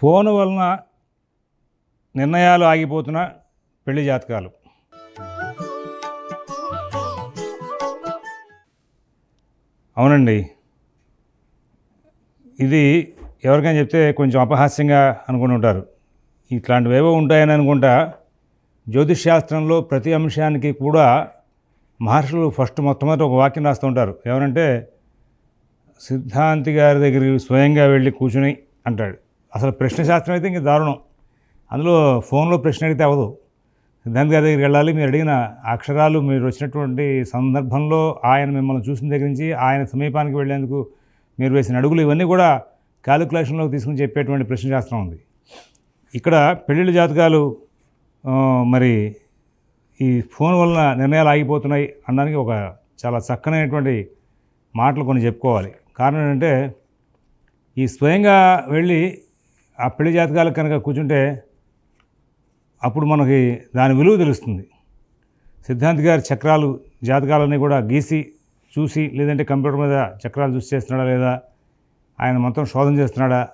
Phone వలన నిర్ణయాలు ఆగిపోతున్న పెళ్ళి జాతకాలు. అవునండి. ఇది ఎవరికైనా చెప్తే కొంచెం అపహాస్యంగా అనుకుని ఉంటారు. ఇట్లాంటివేవో ఉంటాయని అనుకుంటా జ్యోతిష్ శాస్త్రంలో ప్రతి అంశానికి కూడా మహర్షులు ఫస్ట్ మొట్టమొదటి ఒక వాక్యం రాస్తుంటారు ఎవరంటే సిద్ధాంతి గారి దగ్గరికి స్వయంగా వెళ్ళి కూర్చుని అంటాడు. అసలు ప్రశ్న శాస్త్రం అయితే ఇంక దారుణం. అందులో ఫోన్లో ప్రశ్న అడిగితే అవ్వదు. సిద్ధాంతి గారి దగ్గరికి వెళ్ళాలి మీరు అడిగిన అక్షరాలు మీరు వచ్చినటువంటి సందర్భంలో ఆయన మిమ్మల్ని చూసిన దగ్గర నుంచి ఆయన సమీపానికి వెళ్ళేందుకు మీరు వేసిన అడుగులు ఇవన్నీ కూడా క్యాలిక్యులేషన్లోకి తీసుకుని చెప్పేటువంటి ప్రశ్న శాస్త్రం ఉంది. ఇక్కడ పెళ్ళిళ్ళ జాతకాలు మరి ఈ ఫోన్ వలన నిర్ణయాలు ఆగిపోతున్నాయి అనడానికి ఒక చాలా చక్కనైనటువంటి మాటలు కొన్ని చెప్పుకోవాలి. కారణం ఏంటంటే ఈ స్వయంగా వెళ్ళి ఆ పెళ్ళి జాతకాలకు కనుక కూర్చుంటే అప్పుడు మనకి దాని విలువ తెలుస్తుంది. సిద్ధాంత్ గారి చక్రాలు జాతకాలన్నీ కూడా గీసి చూసి లేదంటే కంప్యూటర్ మీద చక్రాలు చూసి చేస్తున్నాడా లేదా ఆయన మొత్తం శోధన చేస్తున్నాడా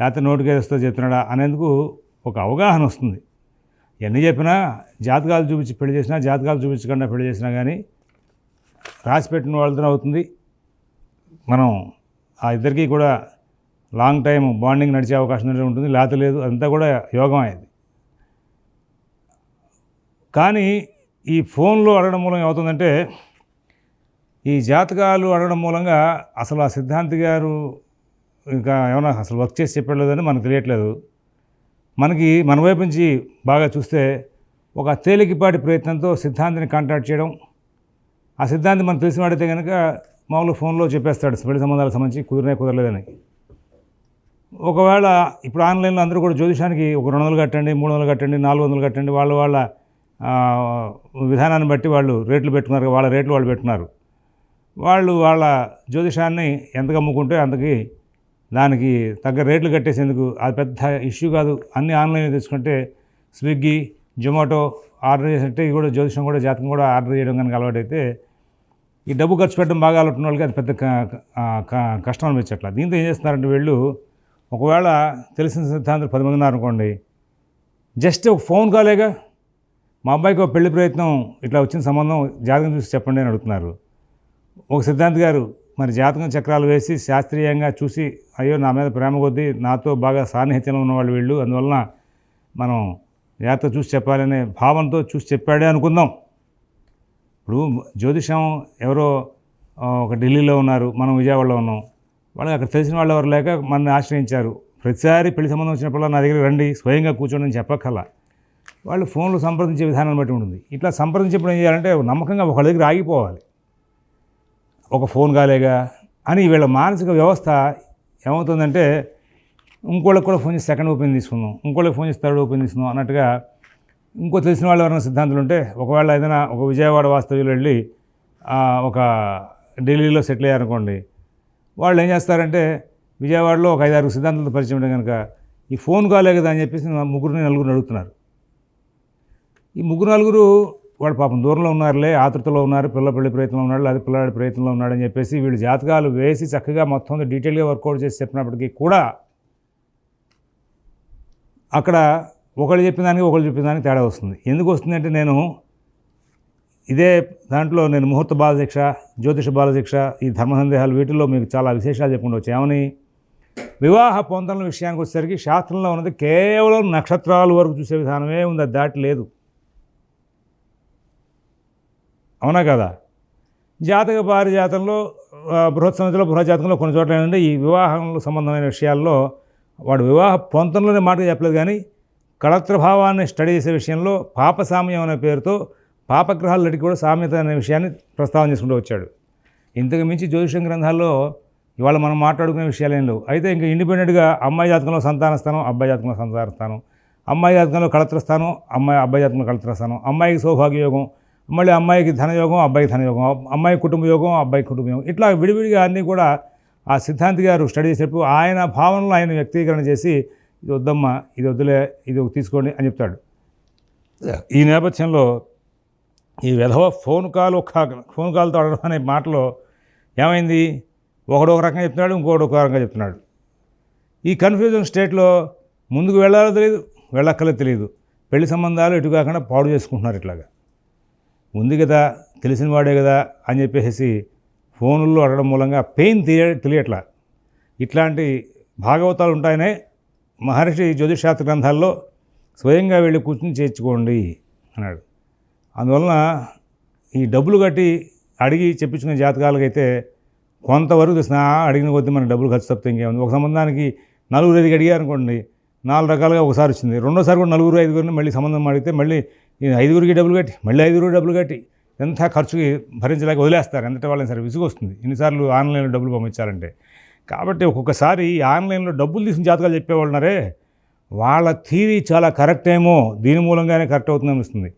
లేకపోతే నోటికి చెప్తున్నాడా అనేందుకు ఒక అవగాహన వస్తుంది. ఎన్ని చెప్పినా జాతకాలు చూపించి పెళ్ళి చేసినా జాతకాలు చూపించకుండా పెళ్ళి చేసినా కానీ రాసి పెట్టిన వాళ్ళతో అవుతుంది. మనం ఆ ఇద్దరికీ కూడా లాంగ్ టైం బాండింగ్ నడిచే అవకాశం అనేది ఉంటుంది లేకపోతే లేదు అంతా కూడా యోగం అయ్యేది కానీ ఈ ఫోన్లో అడగడం మూలం ఏమవుతుందంటే ఈ జాతకాలు అడగడం మూలంగా అసలు ఆ సిద్ధాంతి గారు ఇంకా ఏమైనా అసలు వర్క్ చేసి చెప్పలేదని మనకు తెలియట్లేదు. మనకి మన వైపు నుంచి బాగా చూస్తే ఒక తేలికపాటి ప్రయత్నంతో సిద్ధాంతిని కాంటాక్ట్ చేయడం ఆ సిద్ధాంతి మనం తెలిసిన వాడితే కనుక మామూలు ఫోన్లో చెప్పేస్తాడు పెళ్ళి సంబంధాలకు సంబంధించి కుదిరినే కుదరలేదని. ఒకవేళ ఇప్పుడు ఆన్లైన్లో అందరూ కూడా జ్యోతిషానికి ఒక రెండు వందలు కట్టండి మూడు వందలు కట్టండి నాలుగు వందలు కట్టండి వాళ్ళ వాళ్ళ విధానాన్ని బట్టి వాళ్ళు రేట్లు పెట్టుకున్నారు వాళ్ళ రేట్లు వాళ్ళు పెట్టుకున్నారు. వాళ్ళు వాళ్ళ జ్యోతిషాన్ని ఎంతకు అమ్ముకుంటే అంతకి దానికి తగ్గ రేట్లు కట్టేసేందుకు అది పెద్ద ఇష్యూ కాదు. అన్ని ఆన్లైన్ తీసుకుంటే స్విగ్గీ జొమాటో ఆర్డర్ చేసినట్టే ఇవి కూడా జ్యోతిషం కూడా జాతకం కూడా ఆర్డర్ చేయడం కనుక అలవాటైతే ఈ డబ్బు ఖర్చు పెట్టడం బాగా అలవాటు వాళ్ళకి అది పెద్ద క- కష్టం అనిపించట్లేదు దీంతో ఏం చేస్తున్నారంటే వీళ్ళు ఒకవేళ తెలిసిన సిద్ధాంతం పది మంది ఉన్నారనుకోండి జస్ట్ ఒక ఫోన్ కాలేగా మా అబ్బాయికి ఒక పెళ్ళి ప్రయత్నం ఇట్లా వచ్చిన సంబంధం జాతకం చూసి చెప్పండి అని అడుగుతున్నారు. ఒక సిద్ధాంత్ గారు మరి జాతకం చక్రాలు వేసి శాస్త్రీయంగా చూసి అయ్యో నా మీద ప్రేమ కొద్దీ నాతో బాగా సాన్నిహిత్యంలో ఉన్నవాళ్ళు వీళ్ళు అందువలన మనం జాతకం చూసి చెప్పాలనే భావంతో చూసి చెప్పాడే అనుకుందాం. ఇప్పుడు జ్యోతిషం ఎవరో ఒక ఢిల్లీలో ఉన్నారు మనం విజయవాడలో ఉన్నాం. వాళ్ళకి అక్కడ తెలిసిన వాళ్ళు ఎవరు లేక మనల్ని ఆశ్రయించారు. ప్రతిసారి పెళ్ళి సంబంధం వచ్చినప్పుడు నా దగ్గర రండి స్వయంగా కూర్చోండి అని చెప్పక్కల వాళ్ళు ఫోన్లు సంప్రదించే విధానాన్ని బట్టి ఉంటుంది. ఇట్లా సంప్రదించేప్పుడు ఏం చేయాలంటే నమ్మకంగా ఒకళ్ళ దగ్గర ఆగిపోవాలి. ఒక ఫోన్ కాలేగా అని వీళ్ళ మానసిక వ్యవస్థ ఏమవుతుందంటే ఇంకోళ్ళకి కూడా ఫోన్ చేసి సెకండ్ ఓపెన్ తీసుకుందాం ఇంకోళ్ళకి ఫోన్ చేసి థర్డ్ ఓపెన్ తీసుకుందాం అన్నట్టుగా ఇంకో తెలిసిన వాళ్ళు ఎవరైనా సిద్ధాంతులు ఉంటే ఒకవేళ ఏదైనా ఒక విజయవాడ వాస్తవ్యులు వెళ్ళి ఒక ఢిల్లీలో సెటిల్ అయ్యారనుకోండి వాళ్ళు ఏం చేస్తారంటే విజయవాడలో ఒక ఐదారు సిద్ధాంతాలతో పరిచయం ఉంటే కనుక ఈ ఫోన్ కాలే కదా అని చెప్పేసి ముగ్గురిని నలుగురు అడుగుతున్నారు. ఈ ముగ్గురు నలుగురు వాళ్ళు పాపం దూరంలో ఉన్నారులే ఆతృతలో ఉన్నారు పిల్ల పెళ్ళి ప్రయత్నంలో ఉన్నాడు లేదా పిల్లవాడి ప్రయత్నంలో ఉన్నాడని చెప్పేసి వీళ్ళు జాతకాలు వేసి చక్కగా మొత్తం డీటెయిల్గా వర్కౌట్ చేసి చెప్పినప్పటికీ కూడా అక్కడ ఒకళ్ళు చెప్పిన దానికి ఒకళ్ళు చెప్పిన దానికి తేడా వస్తుంది. ఎందుకు వస్తుందంటే నేను ఇదే దాంట్లో నేను ముహూర్త బాలశిక్ష జ్యోతిష బాలశిక్ష ఈ ధర్మ సందేహాలు వీటిల్లో మీకు చాలా విశేషాలు చెప్పుకుంటూ వచ్చామని. వివాహ పొందల విషయానికి వచ్చేసరికి శాస్త్రంలో ఉన్నది కేవలం నక్షత్రాల వరకు చూసే విధానమే ఉంది అది దాటి లేదు. అవునా కదా? జాతక పారిజాతంలో ఆ, బృహత్ సమితిలో కొన్ని చోట్ల ఏంటంటే ఈ వివాహంలో సంబంధమైన విషయాల్లో వాడు వివాహ పొంతంలోనే మాటగా చెప్పలేదు కానీ కళత్ర భావాన్ని స్టడీ చేసే విషయంలో పాపసామ్యం అనే పేరుతో పాపగ్రహాలకి కూడా సామ్యత అనే విషయాన్ని ప్రస్తావన చేసుకుంటూ వచ్చాడు. ఇంతకు మించి జ్యోతిషం గ్రంథాల్లో ఇవాళ మనం మాట్లాడుకునే విషయాలు ఏం లేవు. అయితే ఇంకా ఇండిపెండెంట్గా అమ్మాయి జాతకంలో సంతాన స్థానం అబ్బాయి జాతకంలో సంతాన స్థానం అమ్మాయి జాతకంలో కళత్ర స్థానం అమ్మాయి అబ్బాయి జాతకంలో కళత్ర స్థానం అమ్మాయికి సౌభాగ్య యోగం మళ్ళీ అమ్మాయికి ధనయోగం అబ్బాయికి ధనయోగం అమ్మాయి కుటుంబ యోగం అబ్బాయి కుటుంబ యోగం. ఇట్లా విడివిడిగా అన్నీ కూడా ఆ సిద్ధాంతి గారు స్టడీ చేసేటప్పుడు ఆయన భావనలో ఆయన వ్యక్తీకరణ చేసి ఇది వద్దమ్మా ఇది వద్దులే ఇది తీసుకోండి అని చెప్తాడు. ఈ నేపథ్యంలో ఈ విధవ ఫోన్ కాల్ ఒక ఫోన్ కాల్తో అడగడం అనే మాటలో ఏమైంది? ఒకడు ఒక రకంగా చెప్తున్నాడు ఇంకోటి ఒక రకంగా చెప్తున్నాడు. ఈ కన్ఫ్యూజన్ స్టేట్లో ముందుకు వెళ్ళాలో తెలియదు వెళ్ళక్కర్లేదు తెలియదు పెళ్ళి సంబంధాలు ఇటు కాకుండా పాడు చేసుకుంటున్నారు ఇట్లాగా. ఉంది కదా తెలిసిన వాడే కదా అని చెప్పేసి ఫోన్లో అడగడం మూలంగా పెయిన్ తెలియ తెలియట్లా. ఇట్లాంటి భాగవతాలు ఉంటాయనే మహర్షి జ్యోతిషాస్త్ర గ్రంథాల్లో స్వయంగా వెళ్ళి కూర్చుని చేర్చుకోండి అన్నాడు. అందువలన ఈ డబ్బులు కట్టి అడిగి చెప్పించుకునే జాతకాలకైతే కొంతవరకు తెలిసిన అడిగిన కొద్దీ మన డబ్బులు ఖర్చు తప్పితే ఇంకేముంది? ఒక సంబంధానికి నలుగురు ఐదుగురు అడిగారు అనుకోండి నాలుగు రకాలుగా ఒకసారి వచ్చింది. రెండోసారి కూడా నలుగురు ఐదుగురిని మళ్ళీ సంబంధం అడిగితే మళ్ళీ ఈ ఐదుగురికి డబ్బులు కట్టి మళ్ళీ ఐదుగురు డబ్బులు కట్టి ఎంత ఖర్చుకి భరించలేక వదిలేస్తారు. ఎంత వాళ్ళని సరే విసుగు వస్తుంది ఇన్నిసార్లు ఆన్లైన్లో డబ్బులు పంపించాలంటే. కాబట్టి ఒక్కొక్కసారి ఈ ఆన్లైన్లో డబ్బులు తీసిన జాతకాలు చెప్పేవాళ్ళన్నారే వాళ్ళ థీరీ చాలా కరెక్ట్ ఏమో దీని మూలంగానే కరెక్ట్ అవుతుంది అనిపిస్తుంది.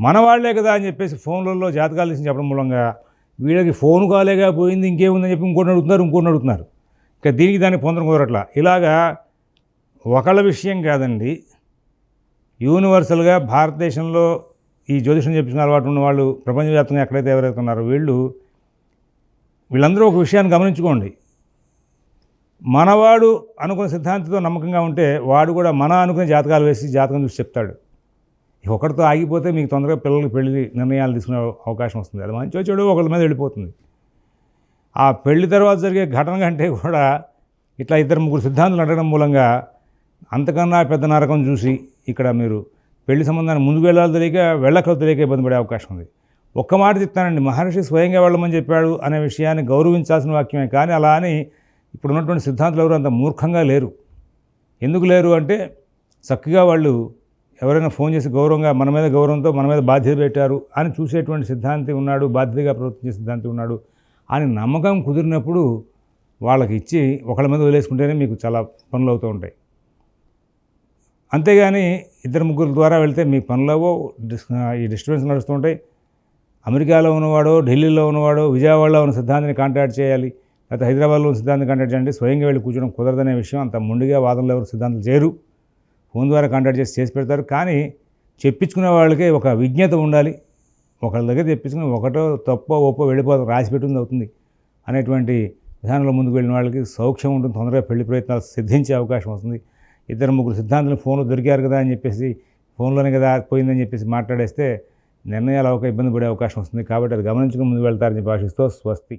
మన కదా అని చెప్పేసి ఫోన్లలో జాతకాలు తీసి చెప్పడం మూలంగా వీళ్ళకి ఫోన్ కాలేగా పోయింది ఇంకేముందని చెప్పి ఇంకోటి అడుగుతున్నారు ఇంకోటి అడుగుతున్నారు ఇక దీనికి దాన్ని పొందడం కుదరట్లా. ఇలాగా ఒకళ్ళ విషయం కాదండి. యూనివర్సల్గా భారతదేశంలో ఈ జ్యోతిషం చెప్పించిన అలవాటు ఉన్న వాళ్ళు ప్రపంచవ్యాప్తంగా ఎక్కడైతే ఎవరైతే ఉన్నారో వీళ్ళు వీళ్ళందరూ ఒక విషయాన్ని గమనించుకోండి. మనవాడు అనుకున్న సిద్ధాంతంతో నమ్మకంగా ఉంటే వాడు కూడా మన అనుకునే జాతకాలు వేసి జాతకం చూసి చెప్తాడు. ఒకరితో ఆగిపోతే మీకు తొందరగా పిల్లలకి పెళ్ళి నిర్ణయాలు తీసుకునే అవకాశం వస్తుంది. అది మంచి వచ్చాడు ఒకరి మీద వెళ్ళిపోతుంది. ఆ పెళ్ళి తర్వాత జరిగే ఘటన కంటే కూడా ఇట్లా ఇద్దరు ముగ్గురు సిద్ధాంతులు అడగడం మూలంగా అంతకన్నా పెద్ద నరకం చూసి ఇక్కడ మీరు పెళ్ళి సంబంధాన్ని ముందుకు వెళ్ళాలో తెలియక వెళ్ళకలో తెలియక ఇబ్బంది పడే అవకాశం ఉంది. ఒక్క మాట చెప్తానండి. మహర్షి స్వయంగా వెళ్ళమని చెప్పాడు అనే విషయాన్ని గౌరవించాల్సిన వాక్యమే. కానీ అలా అని ఇప్పుడు ఉన్నటువంటి సిద్ధాంతులు ఎవరు అంత మూర్ఖంగా లేరు. ఎందుకు లేరు అంటే చక్కగా వాళ్ళు ఎవరైనా ఫోన్ చేసి గౌరవంగా మన మీద గౌరవంతో మన మీద బాధ్యత పెట్టారు అని చూసేటువంటి సిద్ధాంతి ఉన్నాడు బాధ్యతగా ప్రవర్తించే సిద్ధాంతి ఉన్నాడు అని నమ్మకం కుదిరినప్పుడు వాళ్ళకి ఇచ్చి ఒకళ్ళ మీద వదిలేసుకుంటేనే మీకు చాలా పనులు అవుతూ ఉంటాయి. అంతేగాని ఇద్దరు ముగ్గురు ద్వారా వెళ్తే మీ పనులవో డిస్ ఈ డిస్టర్బెన్స్ నడుస్తూ ఉంటాయి. అమెరికాలో ఉన్నవాడో ఢిల్లీలో ఉన్నవాడో విజయవాడలో ఉన్న సిద్ధాంతిని కాంటాక్ట్ చేయాలి లేకపోతే హైదరాబాద్లో ఉన్న సిద్ధాంతిని కాంటాక్ట్ చేయండి స్వయంగా వెళ్ళి కూర్చోవడం కుదరదనే విషయం. అంత ముందుగా వాదనలో ఎవరు సిద్ధాంతాలు చేయరు. ఫోన్ ద్వారా కాంటాక్ట్ చేసి చేసి పెడతారు. కానీ చెప్పించుకునే వాళ్ళకి ఒక విజ్ఞత ఉండాలి. ఒకళ్ళ దగ్గర తెప్పించుకుని ఒకటో తప్పో ఒప్పో వెళ్ళిపోతారు రాసి పెట్టింది అవుతుంది. అనేటువంటి విధానంలో ముందుకు వెళ్ళిన వాళ్ళకి సౌక్ష్యం ఉంటుంది. తొందరగా పెళ్ళి ప్రయత్నాలు సిద్ధించే అవకాశం వస్తుంది. ఇద్దరు ముగ్గురు సిద్ధాంతులు ఫోన్లో దొరికారు కదా అని చెప్పేసి ఫోన్లోనే కదా పోయిందని చెప్పేసి మాట్లాడేస్తే నిర్ణయాలు ఒక ఇబ్బంది పడే అవకాశం వస్తుంది. కాబట్టి అది గమనించుకుని ముందుకు వెళ్తారని భాషిస్తూ స్వస్తి.